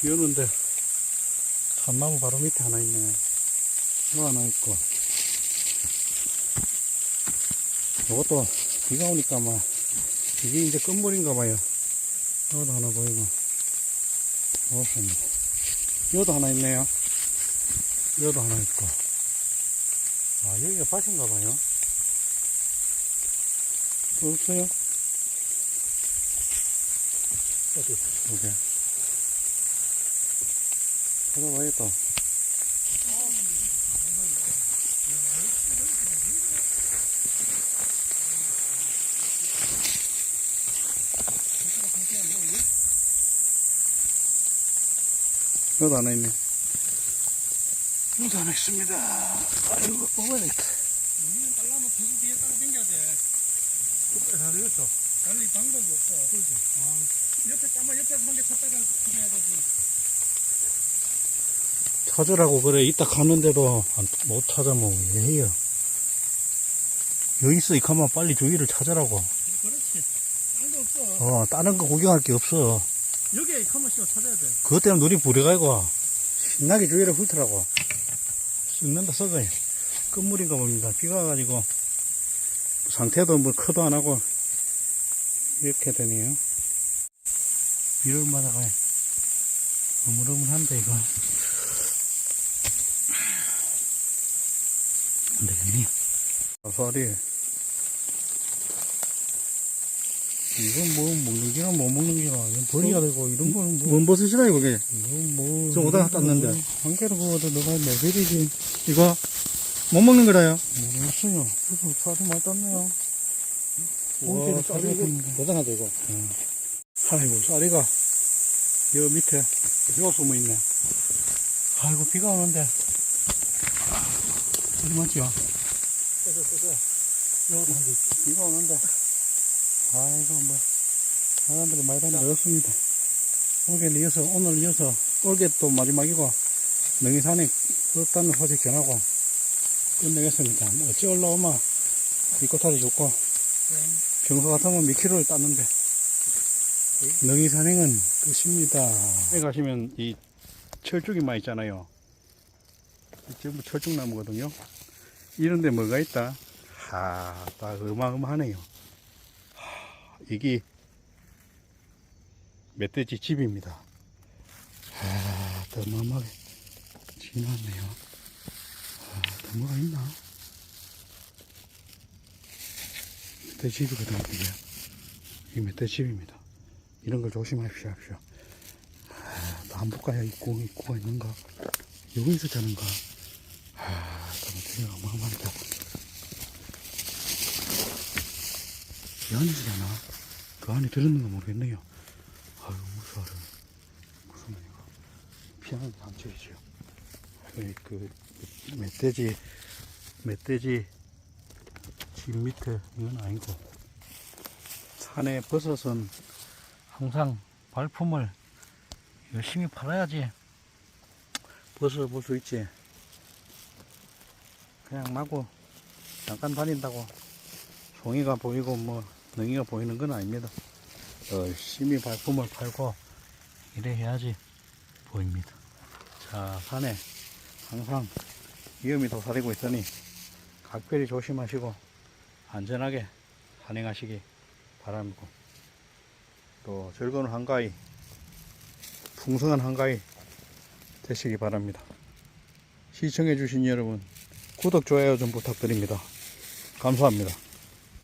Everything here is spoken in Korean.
비 오는데 참나무 바로 밑에 하나 있네. 뭐 하나 있고. 이것도 비가 오니까 막 이게 이제 끝물인가 봐요. 여기도 하나 보이고. 여기도 하나 있네요. 여기도 하나 있고. 아, 여기가 밭인가 봐요. 또 없어요? 어디? 여기. 찾아봐야겠다. 여기 하나 있네. 여기 하나 있습니다. 아이고, 뽑아야겠다. 우리는 딸라면 계속 뒤에 따라 당겨야 돼. 다 되겠어. 달리 방법이 없어. 그렇지. 아, 옆에 까만 옆에서 한개 쳤다가 그래야 되지. 찾으라고 그래. 이따 가는데도 안- 못 찾아 뭐왜 해요. 여기 있어. 이 가만 빨리 주위를 찾으라고. 그렇지. 딴거 없어. 어, 다른 거 구경할 게 없어. 여기에 커머시가 찾아야 돼. 그것 때문에 눈이 부려가지고 신나게 주위를 훑으라고. 썩는다 썩어요. 끝물인가 봅니다. 비가 와가지고 상태도 뭐 커도 안 하고 이렇게 되네요. 비를 맞아가요. 어물어물한데 이거. 안 되겠네요. 아사리. 이건 뭐 먹는 기나 못 먹는 기나 이건 버려야 되고 이런 거는 뭐. 뭔 버섯이라 이게? 이건 뭐. 저 오다가 땄는데. 한 개로 그거도 너가 내 베리지. 이거 못 먹는 거라요? 모르겠어요. 그래서 쌀이 많이 땄네요. 와, 와, 쌀이. 대단하다 이거. 아이고, 쌀이가, 여 밑에, 요 숨어 있네. 아이고, 비가 오는데. 맞지요? 그죠, 그죠. 여기 비가 오는데. 아이고, 뭐, 사람들이 많이 다니 어렵습니다. 올해는 이어서, 오늘 이어서, 올게 또 마지막이고, 능이산에 없다는 소식 전하고, 끝내겠습니다. 뭐 어찌 올라오면, 이 꼬타리 좋고, 평소 같으면 몇 킬로를 땄는데, 능이 산행은 끝입니다. 여기 가시면 이 철쭉이 많이 있잖아요. 이 전부 철쭉나무거든요. 이런데 뭐가 있다? 하, 딱 어마어마하네요. 하, 이게 멧돼지 집입니다. 아, 더 어마어마하게 지났네요. 아, 더 뭐가 있나? 멧돼지 집이거든요, 이게. 이 멧돼지 집입니다. 이런 걸 조심하십시오. 합시오. 아, 남북가에 입구, 입구가 있는가? 여기서 자는가? 되게 어마어마하다. 자나? 그 안에 들었는가 모르겠네요. 아유, 무서워라. 무슨 이거. 피하는 단체이지요. 그, 그, 멧돼지, 멧돼지 집 밑에 이건 아니고. 산에 버섯은 항상 발품을 열심히 팔아야지 벗어 볼 수 있지. 그냥 마구 잠깐 다닌다고 송이가 보이고 뭐 능이가 보이는 건 아닙니다. 열심히 발품을 팔고 이래 해야지 보입니다. 자, 산에 항상 위험이 도사리고 있으니 각별히 조심하시고 안전하게 산행하시기 바랍니다. 또 즐거운 한가위, 풍성한 한가위 되시기 바랍니다. 시청해주신 여러분, 구독, 좋아요 좀 부탁드립니다. 감사합니다.